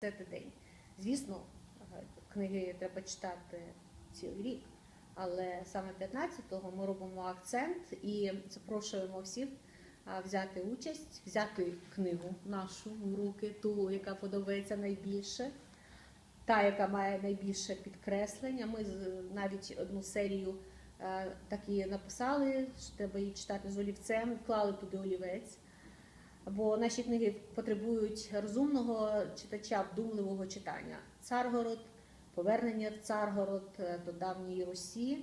День. Звісно, книги треба читати цілий рік, але саме 15-го ми робимо акцент і запрошуємо всіх взяти участь, взяти книгу нашу в руки, ту, яка подобається найбільше, та, яка має найбільше підкреслення. Ми навіть одну серію е, так і написали, що треба її читати з олівцем, вклали туди олівець. Бо наші книги потребують розумного читача, вдумливого читання. Царгород, повернення в Царгород е, до давньої Русі.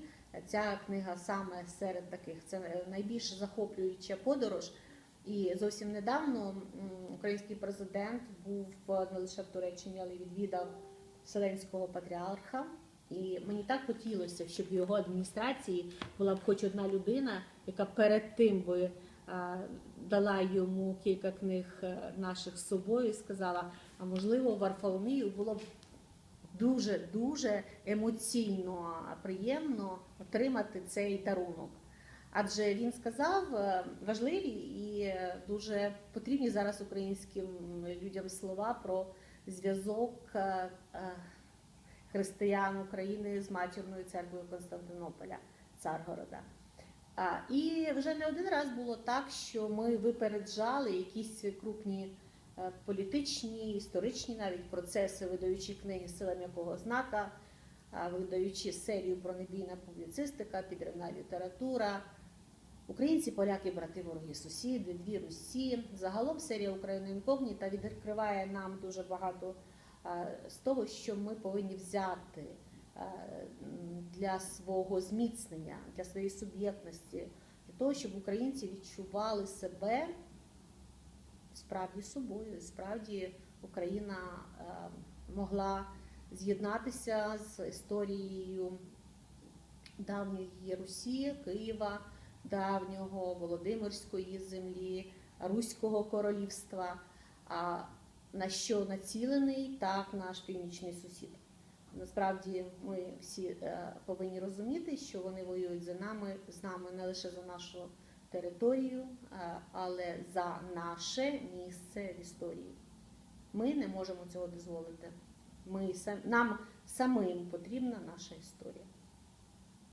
Ця книга саме серед таких. Це найбільш захоплююча подорож. І зовсім недавно український президент був не лише в Туреччині, але й відвідав Вселенського патріарха. І мені так хотілося, щоб в його адміністрації була б хоч одна людина, яка перед тим би дала йому кілька книг е, наших з собою і сказала: а можливо, Варфоломію було б дуже дуже емоційно приємно отримати цей дарунок. Адже він сказав е, важливі і е, дуже потрібні зараз українським людям слова про зв'язок е, е, християн України з матірною церквою Константинополя, Царгорода. І вже не один раз було так, що ми випереджали якісь крупні е, політичні, історичні навіть процеси, видаючи книги сила м'якого знака, видаючи серію бронебійна публіцистика, підривна література. Українці, поляки, брати, вороги, сусіди, дві Русі. Загалом серія Україна інкогніта відкриває нам дуже багато з того, що ми повинні взяти для свого зміцнення, для своєї суб'єктності, для того, щоб українці відчували себе справді собою, справді Україна е, могла з'єднатися з історією давньої Русі, Києва, давнього Володимирської землі, Руського королівства. На що націлений так наш північний сусід? Насправді ми всі е, повинні розуміти, що вони воюють за нами з нами не лише за нашу територію, е, але за наше місце в історії. Ми не можемо цього дозволити. Ми нам самим потрібна наша історія.